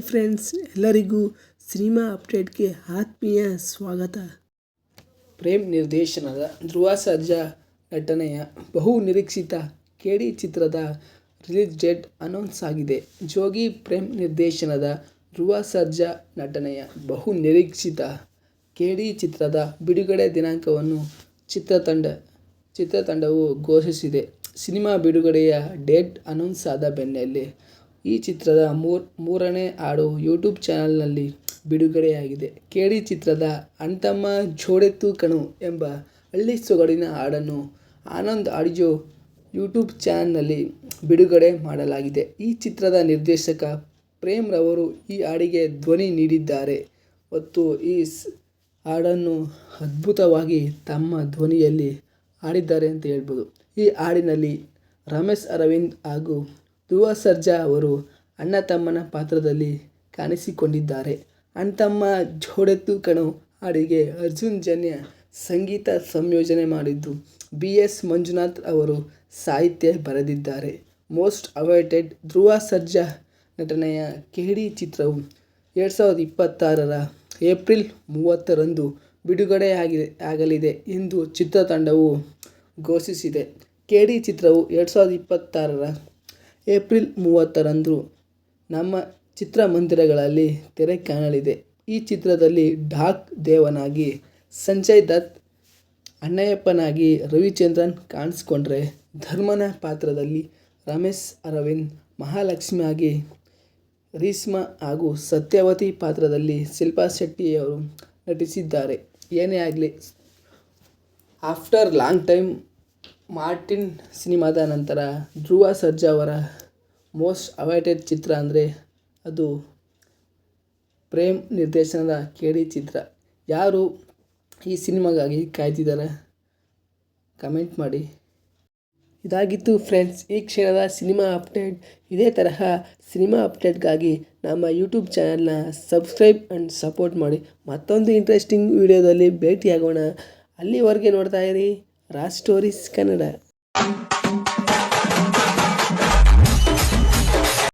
Friends ಎಲ್ಲರಿಗೂ cinema ಅಪ್ಡೇಟ್ಗೆ ಆತ್ಮೀಯ ಸ್ವಾಗತ. ಪ್ರೇಮ್ ನಿರ್ದೇಶನದ ಧ್ರುವ ಸರ್ಜಾ ನಟನೆಯ ಬಹು ನಿರೀಕ್ಷಿತ ಕೇಡಿ ಚಿತ್ರದ ರಿಲೀಸ್ ಡೇಟ್ ಅನೌನ್ಸ್ ಆಗಿದೆ. ಜೋಗಿ ಪ್ರೇಮ್ ನಿರ್ದೇಶನದ ಧ್ರುವ ಸರ್ಜಾ ನಟನೆಯ ಬಹು ನಿರೀಕ್ಷಿತ ಕೇಡಿ ಚಿತ್ರದ ಬಿಡುಗಡೆ ದಿನಾಂಕವನ್ನು ಚಿತ್ರತಂಡ, ಚಿತ್ರತಂಡವು ಘೋಷಿಸಿದೆ. ಸಿನಿಮಾ ಬಿಡುಗಡೆಯ ಡೇಟ್ ಅನೌನ್ಸ್ ಆದ ಬೆನ್ನಲ್ಲೇ ಈ ಚಿತ್ರದ ಮೂರ್, ಮೂರನೇ ಹಾಡು ಯೂಟ್ಯೂಬ್ ಚಾನಲ್ನಲ್ಲಿ ಬಿಡುಗಡೆಯಾಗಿದೆ. ಕೇಡಿ ಚಿತ್ರದ ಅಣ್ತಮ್ಮ ಜೋಡೆತ್ತು ಕಣು ಎಂಬ ಹಳ್ಳಿ ಸೊಗಡಿನ ಹಾಡನ್ನು ಆನಂದ್ ಆಡಿಯೋ ಯೂಟ್ಯೂಬ್ ಚಾನಲ್ನಲ್ಲಿ ಬಿಡುಗಡೆ ಮಾಡಲಾಗಿದೆ. ಈ ಚಿತ್ರದ ನಿರ್ದೇಶಕ ಪ್ರೇಮ್ ರವರು ಈ ಹಾಡಿಗೆ ಧ್ವನಿ ನೀಡಿದ್ದಾರೆ. ಮತ್ತು ಈ ಹಾಡನ್ನು ಅದ್ಭುತವಾಗಿ ತಮ್ಮ ಧ್ವನಿಯಲ್ಲಿ ಹಾಡಿದ್ದಾರೆ ಅಂತ ಹೇಳ್ಬೋದು. ಈ ಹಾಡಿನಲ್ಲಿ ರಮೇಶ್ ಅರವಿಂದ್ ಹಾಗೂ ಧ್ರುವ ಸರ್ಜಾ ಅವರು ಅಣ್ಣ ತಮ್ಮನ ಪಾತ್ರದಲ್ಲಿ ಕಾಣಿಸಿಕೊಂಡಿದ್ದಾರೆ. ಅಣ್ತಮ್ಮ ಜೋಡೆತ್ತು ಕಣೋ ಹಾಡಿಗೆ ಅರ್ಜುನ್ ಜನ್ಯ ಸಂಗೀತ ಸಂಯೋಜನೆ ಮಾಡಿದ್ದು. ಬಿ. ಎಸ್. ಮಂಜುನಾಥ್ ಅವರು ಸಾಹಿತ್ಯ ಬರೆದಿದ್ದಾರೆ. ಮೋಸ್ಟ್ ಅವೈಟೆಡ್ ಧ್ರುವ ಸರ್ಜಾ ನಟನೆಯ ಕೆಡಿ ಚಿತ್ರವು ಎರಡು ಸಾವಿರದ ಇಪ್ಪತ್ತಾರರ ಏಪ್ರಿಲ್ ಮೂವತ್ತರಂದು ಬಿಡುಗಡೆಯಾಗಿದೆ ಆಗಲಿದೆ ಎಂದು ಚಿತ್ರತಂಡವು ಘೋಷಿಸಿದೆ. ಕೆಡಿ ಚಿತ್ರವು ಎರಡು ಸಾವಿರದ ಇಪ್ಪತ್ತಾರರ ಏಪ್ರಿಲ್ ಮೂವತ್ತರಂದು ನಮ್ಮ ಚಿತ್ರಮಂದಿರಗಳಲ್ಲಿ ತೆರೆ ಕಾಣಲಿದೆ. ಈ ಚಿತ್ರದಲ್ಲಿ ಡಾಕ್ ದೇವನಾಗಿ ಸಂಜಯ್ ದತ್, ಅಣ್ಣಯ್ಯಪ್ಪನಾಗಿ ರವಿಚಂದ್ರನ್ ಕಾಣಿಸ್ಕೊಂಡ್ರೆ ಧರ್ಮನ ಪಾತ್ರದಲ್ಲಿ ರಮೇಶ್ ಅರವಿಂದ್ ಮಹಾಲಕ್ಷ್ಮಿಯಾಗಿ ರೀಸ್ಮಾ ಹಾಗೂ ಸತ್ಯವತಿ ಪಾತ್ರದಲ್ಲಿ ಶಿಲ್ಪಾ ಶೆಟ್ಟಿಯವರು ನಟಿಸಿದ್ದಾರೆ. ಏನೇ ಆಗಲಿ, ಆಫ್ಟರ್ ಲಾಂಗ್ ಟೈಮ್ ಮಾರ್ಟಿನ್ ಸಿನಿಮಾದ ನಂತರ ಧ್ರುವ ಸರ್ಜಾ ಅವರ ಮೋಸ್ಟ್ ಅವೈಟೆಡ್ ಚಿತ್ರ ಅಂದರೆ ಅದು ಪ್ರೇಮ್ ನಿರ್ದೇಶನದ ಕೇಡಿ ಚಿತ್ರ. ಯಾರು ಈ ಸಿನಿಮಾಗಾಗಿ ಕಾಯ್ತಿದ್ದಾರೆ? ಕಮೆಂಟ್ ಮಾಡಿ. ಇದಾಗಿತ್ತು ಫ್ರೆಂಡ್ಸ್, ಈ ಕ್ಷಣದ ಸಿನಿಮಾ ಅಪ್ಡೇಟ್. ಇದೇ ತರಹ ಸಿನಿಮಾ ಅಪ್ಡೇಟ್ಗಾಗಿ ನಮ್ಮ ಯೂಟ್ಯೂಬ್ ಚಾನಲ್ನ ಸಬ್ಸ್ಕ್ರೈಬ್ ಆ್ಯಂಡ್ ಸಪೋರ್ಟ್ ಮಾಡಿ. ಮತ್ತೊಂದು ಇಂಟ್ರೆಸ್ಟಿಂಗ್ ವಿಡಿಯೋದಲ್ಲಿ ಭೇಟಿಯಾಗೋಣ. ಅಲ್ಲಿವರೆಗೆ ನೋಡ್ತಾ ಇರಿ. రా స్టోరీస్ కన్నడ